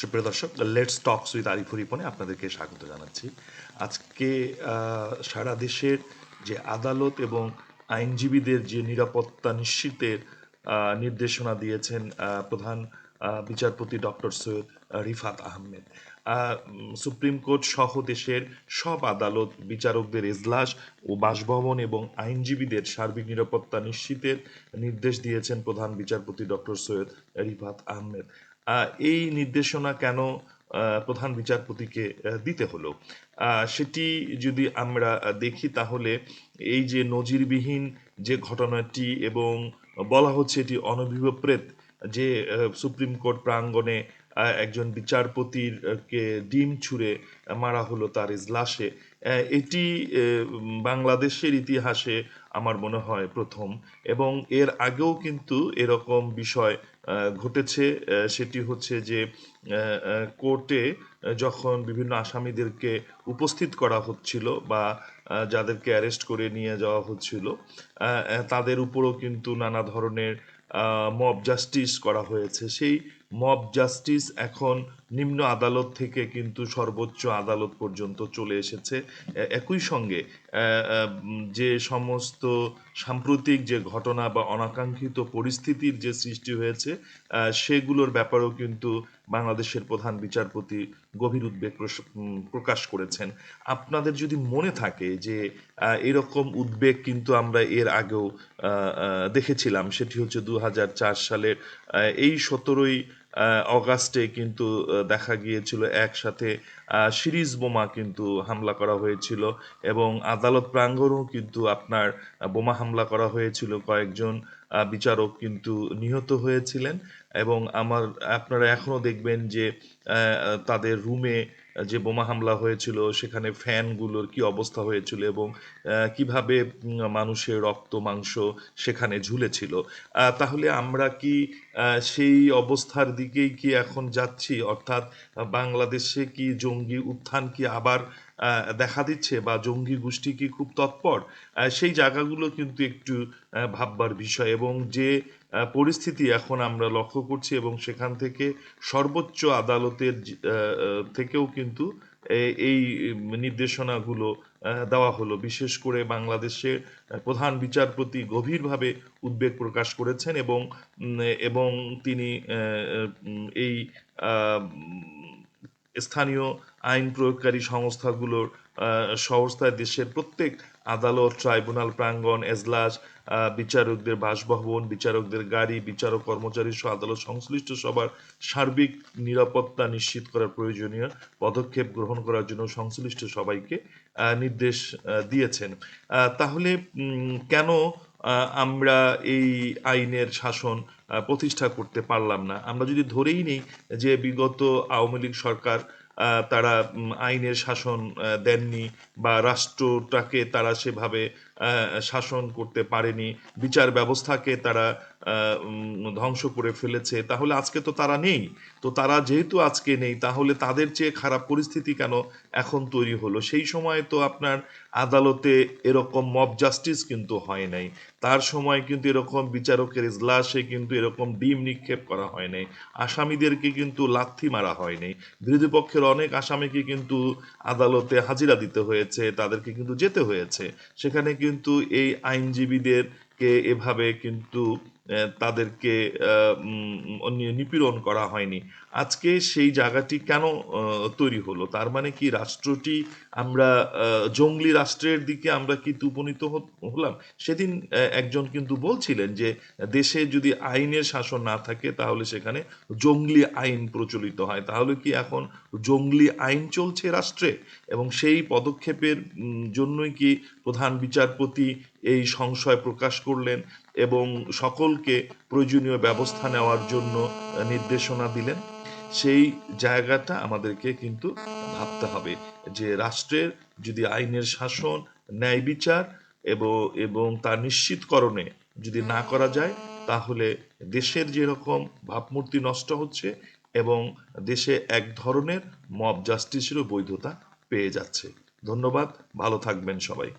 সুপ্রিয় দর্শক let's talks with Arif রিপনে আপনাদেরকে স্বাগত জানাচ্ছি। আজকে সারা দেশের যে আদালত এবং আইনজীবীদের যে নিরাপত্তা নিশ্চিতের নির্দেশনা দিয়েছেন প্রধান বিচারপতি doctor Syed Rifat Ahmed. Supreme court সহ দেশের সব আদালত বিচারকদের এজলাস ও বাসভবন এবং আইনজীবীদের সার্বিক নিরাপত্তা নিশ্চিতের নির্দেশ দিয়েছেন প্রধান বিচারপতি ডক্টর সৈয়দ রিফাত আহমেদ। এই নির্দেশনা কেন প্রধান বিচারপতিকে দিতে হলো? সেটি যদি আমরা দেখি তাহলে এই যে নজিরবিহীন যে ঘটনাটি এবং বলা হচ্ছে এটি অনভিপ্রেত যে সুপ্রিম কোর্ট প্রাঙ্গণে একজন বিচারপতির কে ডিম ছুঁড়ে মারা হলো তার ইজলাসে। এটি বাংলাদেশের ইতিহাসে আমার মনে হয় প্রথম এবং এর আগেও কিন্তু এরকম বিষয় ঘটেছে। সেটি হচ্ছে যে কোর্টে যখন বিভিন্ন আসামিদেরকে উপস্থিত করা হচ্ছিল বা যাদেরকে অ্যারেস্ট করে নিয়ে যাওয়া হচ্ছিল তাদের উপরও কিন্তু নানা ধরনের মব জাস্টিস করা হয়েছে। সেই মব জাস্টিস এখন নিম্ন আদালত থেকে কিন্তু সর্বোচ্চ আদালত পর্যন্ত চলে এসেছে। একই সঙ্গে যে সমস্ত সাম্প্রতিক যে ঘটনা বা অনাকাঙ্ক্ষিত পরিস্থিতির যে সৃষ্টি হয়েছে সেগুলোর ব্যাপারেও কিন্তু বাংলাদেশের প্রধান বিচারপতি গভীর উদ্বেগ প্রকাশ করেছেন। আপনাদের যদি মনে থাকে যে এরকম উদ্বেগ কিন্তু আমরা এর আগেও দেখেছিলাম, সেটি হচ্ছে দু হাজার চার সালের এই সতেরোই অগাস্টে কিন্তু দেখা গিয়েছিল একসাথে সিরিজ বোমা কিন্তু হামলা করা হয়েছিল এবং আদালত প্রাঙ্গণও কিন্তু আপনার বোমা হামলা করা হয়েছিল। কয়েকজন বিচারক কিন্তু নিহত হয়েছিলেন এবং আমার, আপনারা এখনও দেখবেন যে তাদের রুমে যে বোমা হামলা হয়েছিল, সেখানে ফ্যানগুলোর কি অবস্থা হয়েছিল এবং কীভাবে মানুষের রক্ত, মাংস সেখানে ঝুলেছিল। তাহলে আমরা কি সেই অবস্থার দিকেই কি এখন যাচ্ছি? অর্থাৎ বাংলাদেশে কি জঙ্গি উত্থান কি আবার দেখা দিচ্ছে বা জঙ্গি গোষ্ঠী কি খুব তৎপর? সেই জায়গাগুলো কিন্তু একটু ভাববার বিষয় এবং যে পরিস্থিতি এখন আমরা লক্ষ্য করছি এবং সেখান থেকে সর্বোচ্চ আদালতের থেকেও কিন্তু এই নির্দেশনাগুলো দেওয়া হলো। বিশেষ করে বাংলাদেশের প্রধান বিচারপতি গভীরভাবে উদ্বেগ প্রকাশ করেছেন এবং এবং তিনি এই স্থানীয় আইন প্রয়োগকারী সংস্থাগুলোর সংস্থায় দেশের প্রত্যেক আদালত, ট্রাইব্যুনাল, প্রাঙ্গণ, এজলাস বিচারকদের বাসভবন, বিচারকদের গাড়ি, বিচারক কর্মচারী সহ আদালত সংশ্লিষ্ট সবার সার্বিক নিরাপত্তা নিশ্চিত করার প্রয়োজনীয় পদক্ষেপ গ্রহণ করার জন্য সংশ্লিষ্ট সবাইকে নির্দেশ দিয়েছেন। তাহলে কেন আমরা এই আইনের শাসন প্রতিষ্ঠা করতে পারলাম না। আমরা যদি ধরেই নিই যে বিগত আওয়ামী লীগ সরকার তারা আইনের শাসন দেননি বা রাষ্ট্রটাকে তারা সেভাবে শাসন করতে পারেনি। বিচার ব্যবস্থাকে তারা ধ্বংস করে ফেলেছে। তাহলে আজকে তো তারা নেই। তো তারা যেহেতু আজকে নেই, তাহলে তাদের চেয়ে খারাপ পরিস্থিতি কেন এখন তৈরি হলো? সেই সময় তো আপনার আদালতে এরকম মব জাস্টিস কিন্তু হয় নাই। তার সময় কিন্তু এরকম বিচারকের ইজলাসে কিন্তু এরকম ডিম নিক্ষেপ করা হয় নাই। আসামিদেরকে কিন্তু লাথি মারা হয় নাই। বিরোধী পক্ষের অনেক আসামিকে কিন্তু আদালতে হাজিরা দিতে হয়েছে, তাদেরকে কিন্তু যেতে হয়েছে। সেখানে কিন্তু এই আইনজীবীদেরকে এভাবে কিন্তু তাদেরকে নিপীড়ন করা হয়নি। আজকে সেই জায়গাটি কেন তৈরি হলো? তার মানে কি রাষ্ট্রটি আমরা জঙ্গলি রাষ্ট্রের দিকে আমরা কি উপনীত হলাম? সেদিন একজন কিন্তু বলছিলেন যে, দেশে যদি আইনের শাসন না থাকে, তাহলে সেখানে জঙ্গলি আইন প্রচলিত হয়। তাহলে কি এখন জঙ্গলি আইন চলছে রাষ্ট্রে? এবং সেই পদক্ষেপের জন্যই কি প্রধান বিচারপতি এই সংশয় প্রকাশ করলেন এবং সকলকে প্রয়োজনীয় ব্যবস্থা নেওয়ার জন্য নির্দেশনা দিলেন। সেই জায়গাটা আমাদেরকে কিন্তু ভাবতে হবে যে রাষ্ট্রের যদি আইনের শাসন, ন্যায় বিচার এবং তার নিশ্চিতকরণে যদি না করা যায়, তাহলে দেশের যেরকম ভাবমূর্তি নষ্ট হচ্ছে এবং দেশে এক ধরনের মব জাস্টিসেরও বৈধতা পেয়ে যাচ্ছে। ধন্যবাদ, ভালো থাকবেন সবাই।